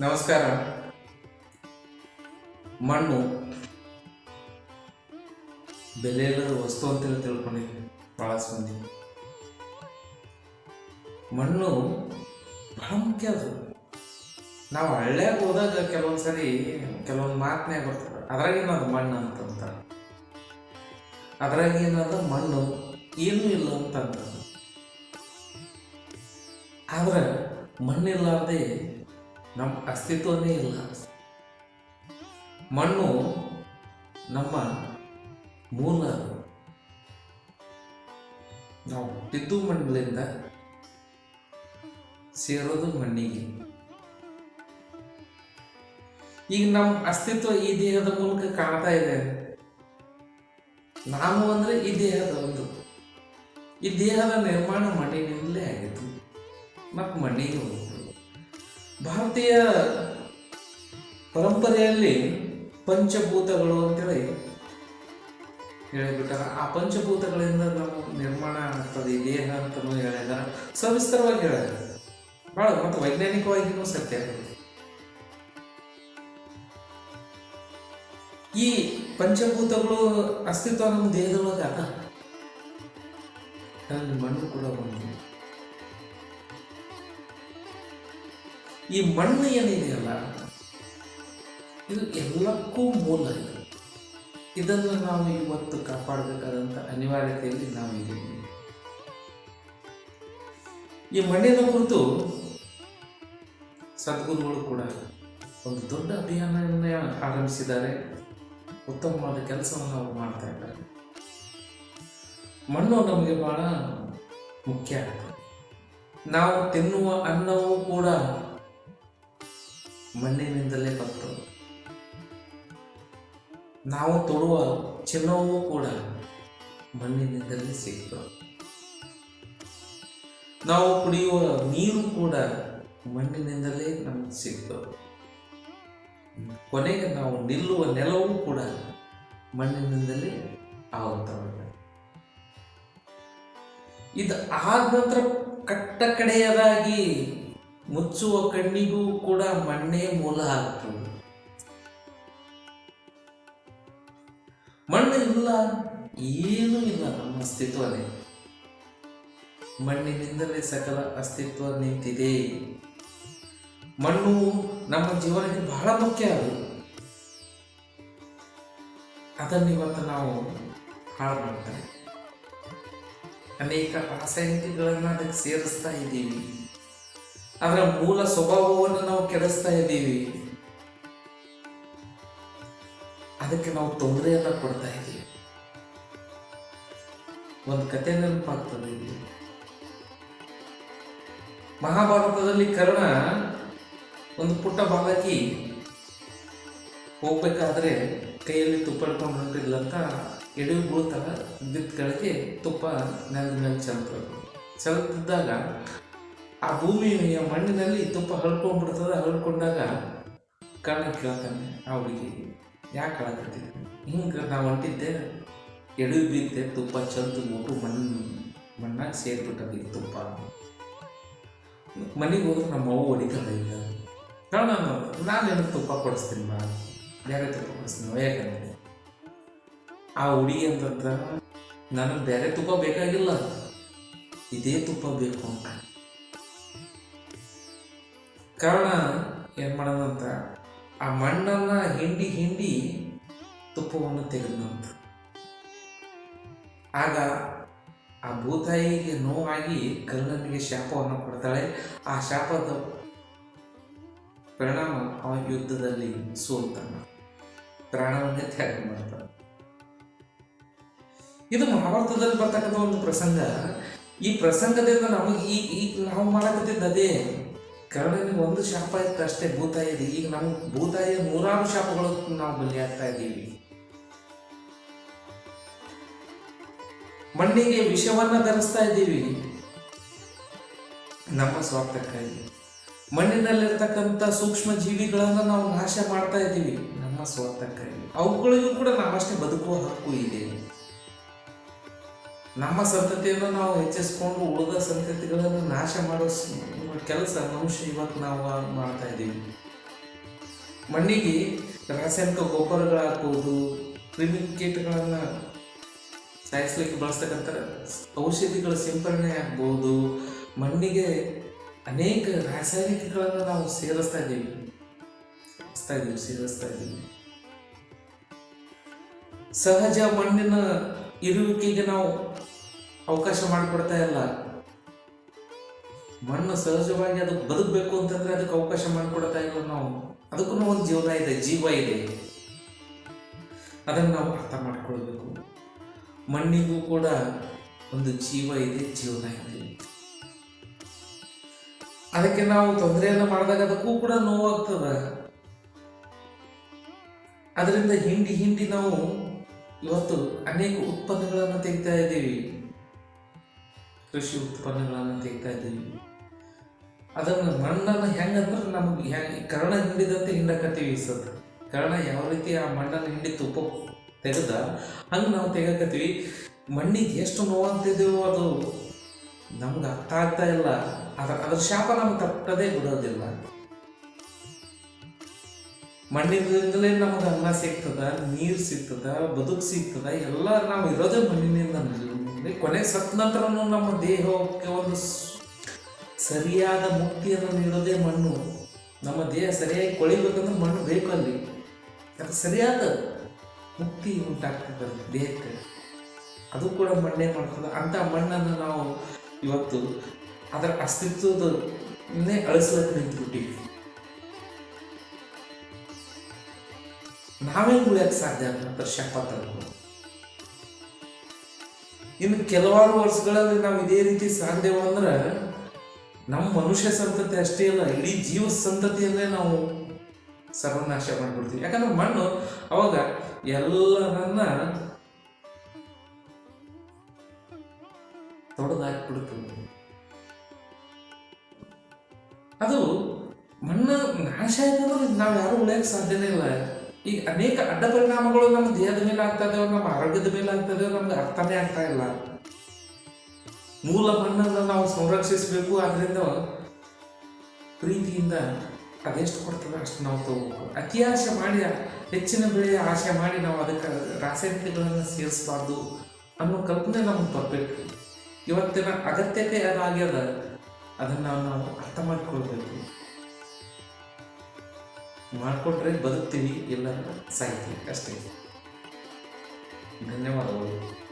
ನಮಸ್ಕಾರ. ಮಣ್ಣು. ಬೆಲೆ ಇಲ್ಲದ ವಸ್ತು ಅಂತೇಳಿ ತಿಳ್ಕೊಂಡಿದ್ವಿ ಬಹಳ ಮಂದಿ ಮಣ್ಣು ಬಹಳ ಮುಖ್ಯ ಅದು. ನಾವು ಹಳ್ಳ್ಯಾಗ ಹೋದಾಗ ಕೆಲವೊಂದು ಸರಿ ಕೆಲವೊಂದು ಮಾತನ್ನೇ ಬರ್ತದೆ ಅದ್ರಾಗ ಏನದು ಮಣ್ಣು ಅಂತಂತ. ಅದ್ರಾಗ ಏನದ ಮಣ್ಣು ಏನೂ ಇಲ್ಲ ಅಂತ ಆದ್ರೆ ಮಣ್ಣಿಲ್ಲಾರ್ದೆ ನಮ್ಮ ಅಸ್ತಿತ್ವನೇ ಇಲ್ಲ. ಮಣ್ಣು ನಮ್ಮ ಮೂಲ. ನಾವು ಹುಟ್ಟಿದ್ದು ಮಣ್ಣಿನಿಂದ ಸೇರೋದು ಮಣ್ಣಿಗೆ. ಈಗ ನಮ್ಮ ಅಸ್ತಿತ್ವ ಈ ದೇಹದ ಮೂಲಕ ಕಾಣ್ತಾ ಇದೆ. ನಾವು ಅಂದ್ರೆ ಈ ದೇಹದ ಒಂದು. ಈ ದೇಹದ ನಿರ್ಮಾಣ ಮಣ್ಣಿನಿಂದಲೇ ಆಗಿತ್ತು. ಮತ್ತು ಮಣ್ಣಿಗೆ ಭಾರತೀಯ ಪರಂಪರೆಯಲ್ಲಿ ಪಂಚಭೂತಗಳು ಅಂತೇಳಿ ಹೇಳಿಬಿಟ್ಟಾರ ಆ ಪಂಚಭೂತಗಳಿಂದ ನಾವು ನಿರ್ಮಾಣ ಆಗ್ತದೆ ದೇಹ ಅಂತಲೂ ಹೇಳಿದಾರ ಸವಿಸ್ತರವಾಗಿ ಹೇಳಿದ್ದಾರೆ. ಭಾಳ ಮತ್ತು ವೈಜ್ಞಾನಿಕವಾಗಿಯೂ ಸತ್ಯ. ಈ ಪಂಚಭೂತಗಳು ಅಸ್ತಿತ್ವ ನಮ್ಮ ದೇಹದೊಳಗೆ. ಅಲ್ಲಿ ಮಣ್ಣು ಕೂಡ ಒಂದು ಈ ಮಣ್ಣು ಏನಿದೆಯಲ್ಲ ಇದು ಎಲ್ಲಕ್ಕೂ ಮೂಲ ಇದು. ಇದನ್ನು ನಾವು ಇವತ್ತು ಕಾಪಾಡಬೇಕಾದಂಥ ಅನಿವಾರ್ಯತೆಯಲ್ಲಿ ನಾವಿದ್ದೀವಿ ಈ ಮಣ್ಣಿನ ಕುರಿತು ಸದ್ಗುರುಗಳು ಕೂಡ ಒಂದು ದೊಡ್ಡ ಅಭಿಯಾನವನ್ನು ಆರಂಭಿಸಿದ್ದಾರೆ. ಉತ್ತಮವಾದ ಕೆಲಸವನ್ನು ಅವರು ಮಾಡ್ತಾ ಇದ್ದಾರೆ. ಮಣ್ಣು ನಮಗೆ ಬಹಳ ಮುಖ್ಯ. ನಾವು ತಿನ್ನುವ ಅನ್ನವೂ ಕೂಡ ಮಣ್ಣಿನಿಂದಲೇ ಬಂತು. ನಾವು ತೊಡುವ ಚಿನ್ನವೂ ಕೂಡ ಮಣ್ಣಿನಿಂದಲೇ ಸಿಕ್ತು. ನಾವು ಕುಡಿಯುವ ನೀರು ಕೂಡ ಮಣ್ಣಿನಿಂದಲೇ ನಮಗೆ ಸಿಕ್ತು. ಕೊನೆಗೆ ನಾವು ನಿಲ್ಲುವ ನೆಲವೂ ಕೂಡ ಮಣ್ಣಿನಿಂದಲೇ ಆಗುತ್ತವೆ ಇದು ಆದ ನಂತರ ಕಟ್ಟ ಕಡೆಯದಾಗಿ ಮುಚ್ಚುವ ಕಣ್ಣಿಗೂ ಕೂಡ ಮಣ್ಣೇ ಮೂಲ ಆಗ್ತದೆ. ಮಣ್ಣು ಇಲ್ಲ, ಏನೂ ಇಲ್ಲ ನಮ್ಮ ಅಸ್ತಿತ್ವನೇ. ಮಣ್ಣಿನಿಂದಲೇ ಸಕಲ ಅಸ್ತಿತ್ವ ನಿಂತಿದೆ. ಮಣ್ಣು ನಮ್ಮ ಜೀವನಕ್ಕೆ ಬಹಳ ಮುಖ್ಯ ಅದು. ಅದನ್ನು ಇವತ್ತು ನಾವು ಹಾಳು ಮಾಡ್ತೇವೆ ಅನೇಕ ರಾಸಾಯನಿಕಗಳನ್ನು ಅದಕ್ಕೆ ಸೇರಿಸ್ತಾ ಇದ್ದೀವಿ. ಅದರ ಮೂಲ ಸ್ವಭಾವವನ್ನು ನಾವು ಕೆಡಿಸ್ತಾ ಇದ್ದೀವಿ. ಅದಕ್ಕೆ ನಾವು ತೊಂದರೆಯನ್ನ ಕೊಡ್ತಾ ಇದ್ದೀವಿ. ಒಂದು ಕತೆ ನೆನಪಾಗ್ತದೆ ಇಲ್ಲಿ. ಮಹಾಭಾರತದಲ್ಲಿ ಕರ್ಣ ಒಂದು ಪುಟ್ಟ ಬಾಲಕಿ ಹೋಗ್ಬೇಕಾದ್ರೆ ಕೈಯಲ್ಲಿ ತುಪ್ಪ ಹಿಡ್ಕೊಂಡು ಹೊಂಟಿಲ್ಲ ಅಂತ ಎಡವಿ ಬೀಳ್ತಾರ ಬಿದ್ದ ಕೆಳಗೆ ತುಪ್ಪ ನೆಲದ ಮೇಲೆ ಚೆಲ್ತದೆ ಚೆಲ್ತಿದ್ದಾಗ ಆ ಭೂಮಿಯ ಮಣ್ಣಿನಲ್ಲಿ ತುಪ್ಪ ಹರ್ಕೊಂಡ್ಬಿಡ್ತದೆ, ಹರ್ಕೊಂಡಾಗ ಕಣ್ಣ ಕೇಳ್ತಾನೆ, ಆ ಹುಡುಗಿಗೆ ಯಾಕೆ ಕಳಕತ್ತಿದ್ದೆ ಹಿಂಗೆ ನಾವು ಹೊಂಟಿದ್ದೆ ಎಡವಿ ಬಿದ್ದೆ ತುಪ್ಪ ಚಂದು ಮುಟ್ಟು ಮಣ್ಣು ಮಣ್ಣಾಗ ಸೇರ್ಬಿಟ್ಟದ ತುಪ್ಪ. ಮನೆಗೆ ಹೋದ್ರೆ ನಮ್ಮ ಅವ್ವ ಹೊಡಿತಾಳೆ ಈಗ. ನಾನು ನಾನು ಏನಕ್ಕೆ ತುಪ್ಪ ಕೊಡಿಸ್ತೀನಿ ಮಾ? ಬೇರೆ ತುಪ್ಪ ಕೊಡಿಸ್ತೀನಿ? ಯಾಕಂದ್ರೆ ಆ ಹುಡುಗಿ ಅಂತಂದ್ರೆ ನನಗೆ ಬೇರೆ ತುಪ್ಪ ಬೇಕಾಗಿಲ್ಲ. ಇದೇ ತುಪ್ಪ ಬೇಕು ಅಂತ. ಕಾರಣ ಏನು ಮಾಡೋದಂತ, ಆ ಮಣ್ಣನ್ನು ಹಿಂಡಿ ಹಿಂಡಿ ತುಪ್ಪವನ್ನು ತೆಗೆದಂತ. ಆಗ ಆ ಭೂತಾಯಿಗೆ ನೋವಾಗಿ ಕರ್ಣನಿಗೆ ಶಾಪವನ್ನು ಕೊಡ್ತಾಳೆ. ಆ ಶಾಪದ ಪರಿಣಾಮ ಅವ ಯುದ್ಧದಲ್ಲಿ ಸೋಲ್ತಾನ. ಪ್ರಾಣವನ್ನೇ ತ್ಯಾಗ ಮಾಡ್ತಾನೆ. ಇದು ಮಹಾಭಾರತದಲ್ಲಿ ಬರ್ತಕ್ಕಂಥ ಒಂದು ಪ್ರಸಂಗ. ಈ ಪ್ರಸಂಗದಿಂದ ನಮಗೆ ಈ ಈಗ ನಾವು ಮಾಡಕತ್ತಿದ್ದ ಅದೇ ಕರ್ಣನಿಗೆ ಒಂದು ಶಾಪ ಇತ್ತು ಅಷ್ಟೇ, ಭೂತಾಯಿದೆ. ಈಗ ನಮ್ಗೆ ಭೂತಾಯಿಯ ನೂರಾರು ಶಾಪಗಳು ನಾವು ಬಲಿಯಾಗ್ತಾ ಇದ್ದೀವಿ. ಮಣ್ಣಿಗೆ ವಿಷವನ್ನ ಧರಿಸ್ತಾ ಇದ್ದೀವಿ. ನಮ್ಮ ಸ್ವಾರ್ಥಕ್ಕಾಗಿ. ಮಣ್ಣಿನಲ್ಲಿರ್ತಕ್ಕಂಥ ಸೂಕ್ಷ್ಮ ಜೀವಿಗಳನ್ನು ನಾವು ನಾಶ ಮಾಡ್ತಾ ಇದ್ದೀವಿ. ನಮ್ಮ ಸ್ವಾರ್ಥಕ್ಕಾಗಿ. ಅವುಗಳಿಗೂ ಕೂಡ ನಾವಷ್ಟೇ ಬದುಕುವ ಹಕ್ಕು ಇದೆ. ನಮ್ಮ ಸಂತತಿಯನ್ನು ನಾವು ಹೆಚ್ಚಿಸ್ಕೊಂಡು ಉಳಿದ ಸಂತತಿಗಳನ್ನು ನಾಶ ಮಾಡೋ ಕೆಲಸ ಮನುಷ್ಯ ಇವತ್ತು ನಾವು ಮಾಡ್ತಾ ಇದ್ದೀವಿ. ಮಣ್ಣಿಗೆ ರಾಸಾಯನಿಕ ಗೊಬ್ಬರಗಳು ಹಾಕುವುದು ಕ್ರಿಮಿ ಕೀಟಗಳನ್ನು ಸಾಯಿಸ್ಲಿಕ್ಕೆ ಬಳಸ್ತಕ್ಕಂಥ ಔಷಧಿಗಳ ಸಿಂಪರಣೆ ಆಗ್ಬೋದು. ಮಣ್ಣಿಗೆ ಅನೇಕ ರಾಸಾಯನಿಕಗಳನ್ನು ನಾವು ಸೇರಿಸ್ತಾ ಇದ್ದೀವಿ. ಸೇರಿಸ್ತಾ ಇದ್ದೀವಿ ಸೇರಿಸ್ತಾ ಇದ್ದೀವಿ. ಸಹಜ ಮಣ್ಣಿನ ಇರುವಿಕೆಗೆ ನಾವು ಅವಕಾಶ ಮಾಡಿಕೊಡ್ತಾ ಇಲ್ಲ. ಮಣ್ಣು ಸಹಜವಾಗಿ ಅದು ಬದುಕಬೇಕು ಅಂತಂದ್ರೆ ಅದಕ್ಕೆ ಅವಕಾಶ ಮಾಡಿಕೊಡ್ತಾ ಇಲ್ಲ ನಾವು. ಅದಕ್ಕೂ ಒಂದು ಜೀವನ ಇದೆ, ಜೀವ ಇದೆ. ಅದನ್ನು ನಾವು ಅರ್ಥ ಮಾಡ್ಕೊಳ್ಬೇಕು. ಮಣ್ಣಿಗೂ ಕೂಡ ಒಂದು ಜೀವ ಇದೆ, ಜೀವನ ಇದೆ. ಅದಕ್ಕೆ ನಾವು ತೊಂದರೆಯನ್ನು ಮಾಡಿದಾಗ ಅದಕ್ಕೂ ಕೂಡ ನೋವಾಗ್ತದ. ಅದರಿಂದ ಹಿಂಡಿ ಹಿಂಡಿ ನಾವು ಇವತ್ತು ಅನೇಕ ಉತ್ಪನ್ನಗಳನ್ನು ತೆಗಿತಾ ಇದ್ದೀವಿ. ಕೃಷಿ ಉತ್ಪನ್ನಗಳನ್ನು ತೆಗಿತಾ ಇದ್ದೀವಿ. ಅದನ್ನು ಮಣ್ಣನ್ನು ಹೆಂಗಂದ್ರೆ ನಮಗೆ ಹೆಂಗೆ ಕರ್ಣ ಹಿಂಡಿದಂತೆ ಹಿಂಡಕತ್ತೀವಿ ಸರ್ ಕರ್ಣ ಯಾವ ರೀತಿ ಆ ಮಣ್ಣನ್ನು ಹಿಂಡಿ ತುಪ್ಪ ತೆಗೆದ, ಹಂಗೆ ನಾವು ತೆಗಕತ್ತೀವಿ ಮಣ್ಣಿಗೆ ಎಷ್ಟು ನೋವಂತಿದ್ದೇವೋ ಅದು ನಮ್ಗೆ ಅರ್ಥ ಆಗ್ತಾ ಇಲ್ಲ. ಅದ್ರ ಅದ್ರ ಶಾಪ ನಮ್ಗೆ ತಪ್ಪದೇ ಬಿಡೋದಿಲ್ಲ. ಮಣ್ಣಿನಿಂದಲೇ ನಮಗೆ ಅನ್ನ ಸಿಗ್ತದ, ನೀರು ಸಿಗ್ತದ, ಬದುಕು ಸಿಗ್ತದ ಎಲ್ಲ ನಾವು ಇರೋದೇ ಮಣ್ಣಿನಿಂದ ಕೊನೆ ಸತ್ ನಂತರನೂ ನಮ್ಮ ದೇಹಕ್ಕೆ ಒಂದು ಸರಿಯಾದ ಮುಕ್ತಿಯನ್ನು ನೀಡೋದೇ ಮಣ್ಣು. ನಮ್ಮ ದೇಹ ಸರಿಯಾಗಿ ಕೊಳಿಬೇಕಂದ್ರೆ ಮಣ್ಣು ಬೇಕು ಅಲ್ಲಿ ಅದು ಸರಿಯಾದ ಮುಕ್ತಿ ಉಂಟಾಗ್ತದೆ ದೇಹಕ್ಕೆ. ಅದು ಕೂಡ ಮಣ್ಣೇ ಮಾಡ್ತದೆ. ಅಂಥ ಮಣ್ಣನ್ನು ನಾವು ಇವತ್ತು ಅದರ ಅಸ್ತಿತ್ವದನ್ನೇ ಅಳಿಸ್ಲಕ್ಕೆ ನಿಂತುಬಿಟ್ಟಿವಿ ನಾವೇ ಉಳಿಯಕ್ಕೆ ಸಾಧ್ಯ ಅಂತ ಶಾಪ ಇನ್ನು ಕೆಲವಾರು ವರ್ಷಗಳಲ್ಲಿ ನಾವು ಇದೇ ರೀತಿ ಸಾಧ್ಯವು ಅಂದ್ರೆ ನಮ್ಮ ಮನುಷ್ಯ ಸಂತತಿ ಅಷ್ಟೇ ಅಲ್ಲ, ಇಡೀ ಜೀವ ಸಂತತಿಯಲ್ಲೇ ನಾವು ಸರ್ವನಾಶ ಮಾಡಿಬಿಡ್ತೀವಿ. ಯಾಕಂದ್ರೆ ಮಣ್ಣು ಅವಾಗ ಎಲ್ಲರನ್ನ ತೊಡೆದಾಕ್ಬಿಡುತ್ತೆ. ಅದು ಮಣ್ಣು ನಾಶ ಆಯ್ತಂದ್ರೆ ನಾವು ಯಾರು ಉಳಿಯಕ್ಕೆ ಸಾಧ್ಯನೇ ಇಲ್ಲ. ಈಗ ಅನೇಕ ಅಡ್ಡ ಪರಿಣಾಮಗಳು ನಮ್ಮ ದೇಹದ ಮೇಲೆ ಆಗ್ತಾ ಇದಾವೆ ನಮ್ಮ ಆರೋಗ್ಯದ ಮೇಲೆ ಆಗ್ತಾ ಇದಾವೆ ನಮ್ಗೆ ಅರ್ಥನೇ ಆಗ್ತಾ ಇಲ್ಲ. ಮೂಲ ಮಣ್ಣನ್ನು ನಾವು ಸಂರಕ್ಷಿಸಬೇಕು ಅದರಿಂದ ಪ್ರೀತಿಯಿಂದ ಅದೆಷ್ಟು ಕೊಡ್ತದೆ ಅಷ್ಟು ನಾವು ತಗೋಬೇಕು. ಅತಿ ಆಸೆ ಮಾಡಿ, ಹೆಚ್ಚಿನ ಬೆಳೆಯ ಆಸೆ ಮಾಡಿ ನಾವು ಅದಕ್ಕೆ ರಾಸಾಯನಿಕಗಳನ್ನು ಸೇರಿಸಬಾರ್ದು ಅನ್ನೋ ಕಲ್ಪನೆ ನಮ್ಗೆ ಬರಬೇಕು. ಇವತ್ತಿನ ಅಗತ್ಯತೆ ಅದಾಗ್ಯದ ಅದನ್ನು ನಾವು ಅರ್ಥ ಮಾಡ್ಕೊಳ್ಬೇಕು. ಮಾಡಿಕೊಟ್ರೆ ಬದುಕ್ತೀವಿ ಇಲ್ಲ ಸಾಯ್ತೀವಿ ಅಷ್ಟೇ. ಧನ್ಯವಾದಗಳು.